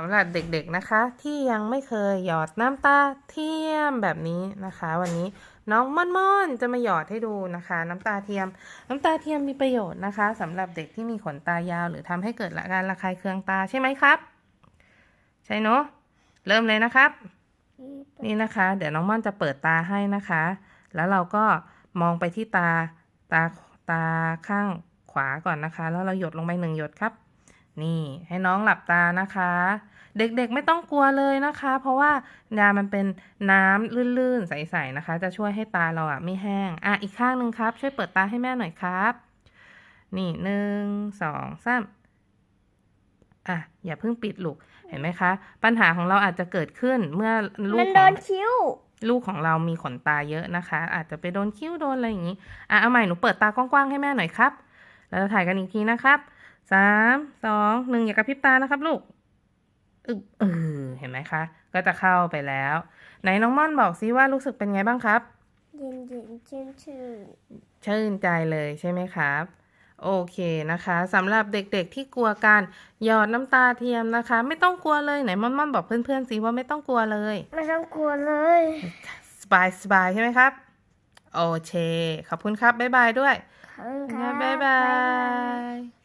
สำหรับเด็กๆนะคะ ที่ยังไม่เคยหยอดน้ำตาเทียมแบบนี้นะคะ วันนี้น้องม่อนม่อนๆจะมาหยอดให้ดูนะคะ น้ำตาเทียม น้ำตาเทียมมีประโยชน์นะคะสำหรับเด็กที่มีขนตายาว หรือทำให้เกิดการระคายเคืองตาใช่ไหมครับ ใช่เนอะเริ่มเลยนะครับ นี่นะคะ เดี๋ยวน้องม่อนจะเปิดตาให้นะคะ แล้วเราก็มองไปที่ตาตาตาข้างขวาก่อนนะคะ แล้วเราหยดลงไปหนึ่งหยดครับ นี่ให้น้องหลับตานะคะ เด็กๆไม่ต้องกลัวเลยนะคะ เพราะว่ายามันเป็นน้ำลื่นๆ ใสๆนะคะ จะช่วยให้ตาเราอะไม่แห้ง อะอีกข้างหนึ่งครับ ช่วยเปิดตาให้แม่หน่อยครับ นี่หนึ่งสองสามอะอย่าเพิ่งปิดลูกเห็นไหมคะ ปัญหาของเราอาจจะเกิดขึ้นเมื่อลูมักนขโดองนคิ้ว ลูกของเรามีขนตาเยอะนะคะ อาจจะไปโดนคิ้วโดนอะไรอย่างนี้ อะเอาใหม่หนูเปิดตากว้างๆให้แม่หน่อยครับ แล้วเราถ่ายกันอีกทีนะครับ สามสองหนึ่งอย่ากระพริบตานะครับลูกอึบเออเห็นไหมคะ ก็จะเข้าไปแล้ว ไหนน้องม่อนบอกซิว่ารู้สึกเป็นไงบ้างครับ เย็นเย็นชื่นชื่นชื่นใจเลยใช่ไหมครับ โอเคนะคะสำหรับเด็กๆที่กลัวการหยอดน้ำตาเทียมนะคะ ไม่ต้องกลัวเลยไหนม่อนม่อนบอกเพื่อนๆสิว่าไม่ต้องกลัวเลย ไม่ต้องกลัวเลย สบายสบายใช่ไหมครับ โอเคขอบคุณครับบ๊ายบายด้วย ขอบคุณครับบ๊ายบาย